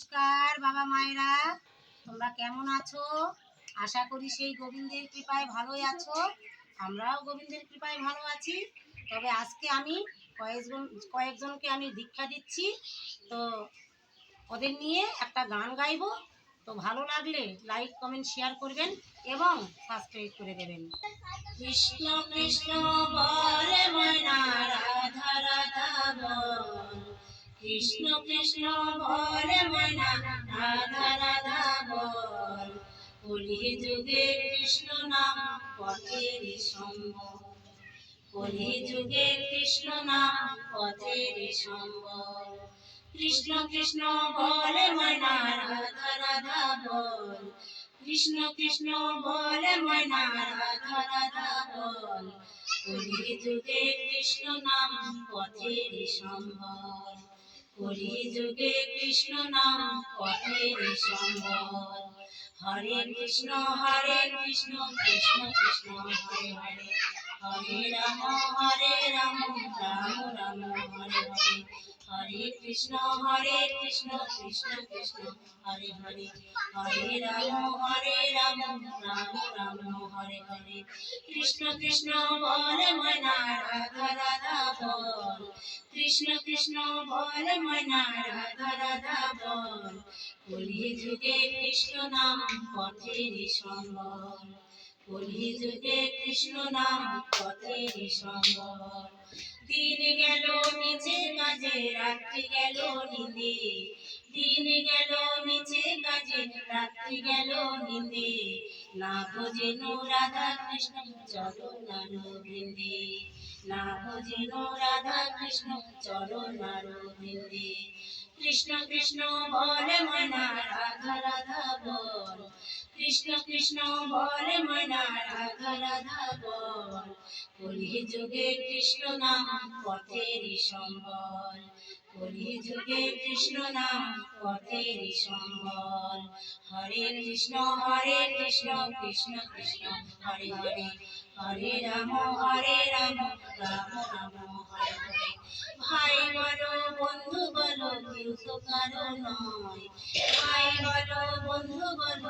নমস্কার, বাবা মায়েরা। তোমরা কেমন আছো? আশা করি সেই গোবিন্দের কৃপায় ভালোই আছো। আমরাও গোবিন্দের কৃপায় ভালো আছি। তবে আজকে আমি কয়েকজন কয়েকজনকে আমি দীক্ষা দিচ্ছি। তো ওদের নিয়ে একটা গান গাইবো। তো ভালো লাগলে লাইক, কমেন্ট, শেয়ার করবেন এবং সাবস্ক্রাইব করে দেবেন। কৃষ্ণ কৃষ্ণ বল কৃষ্ণ কৃষ্ণ বলে ময়না রাধা রাধা বল। কলি যুগে কৃষ্ণ নাম পথের সম্ভব কলি যুগে কৃষ্ণ নাম পথের সম্ভব কৃষ্ণ কৃষ্ণ বলে ময়না রাধা রাধা বল। কৃষ্ণ কৃষ্ণ বলে ময়না রাধা রাধা বল। কলি যুগে কৃষ্ণ নাম পথের সম্বল। কলি যুগে কৃষ্ণ নাম পথের সম্বল হরে কৃষ্ণ হরে কৃষ্ণ কৃষ্ণ কৃষ্ণ, হরে হরে। হরে রাম হরে রাম রাম রাম, হরে হরে। হরে কৃষ্ণ হরে কৃষ্ণ কৃষ্ণ কৃষ্ণ, হরে হরে হরে রাম হরে রাম রাম রাম, হরে হরে। কৃষ্ণ কৃষ্ণ, বলে ময়না, রাধা রাধা, বল। কৃষ্ণ কৃষ্ণ, বলে ময়না, রাধা রাধা, বল। কলি যুগে কৃষ্ণ নাম পথের সম্বল। কলি যুগে কৃষ্ণ নাম পথের সম্বল। দিন গেল নিচে কাজে রাত্রি গেল নিন্দে দিন গেল নিচে কাজে, রাত্রি গেল নিন্দে না বোঝেন রাধা কৃষ্ণ চরণ বৃন্দে না বোঝেন রাধা কৃষ্ণ চরণ বৃন্দে কৃষ্ণ কৃষ্ণ বলে মনা, রাধা রাধা কৃষ্ণ কৃষ্ণ বলে রাধা রাধা বল। যুগে কৃষ্ণ নাম পথের সম্বল। কলি যুগে কৃষ্ণ নাম পথের সম্বল। হরে কৃষ্ণ হরে কৃষ্ণ কৃষ্ণ কৃষ্ণ, হরে হরে। হরে রাম হরে রাম রাম রাম, হরে হরে। ভাই বলো, বন্ধু বলো, কেউ তো কারও নয়। ভাই বলো, বন্ধু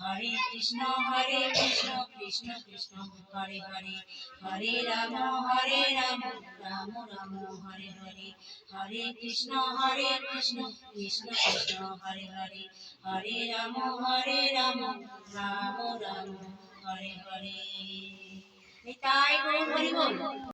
হরে কৃষ্ণ হরে কৃষ্ণ কৃষ্ণ কৃষ্ণ, হরে হরে। হরে রাম হরে রাম রাম রাম, হরে হরে। হরে কৃষ্ণ হরে কৃষ্ণ কৃষ্ণ কৃষ্ণ, হরে হরে। হরে রাম হরে রাম রাম রাম, হরে হরে। গৌর হরি বল।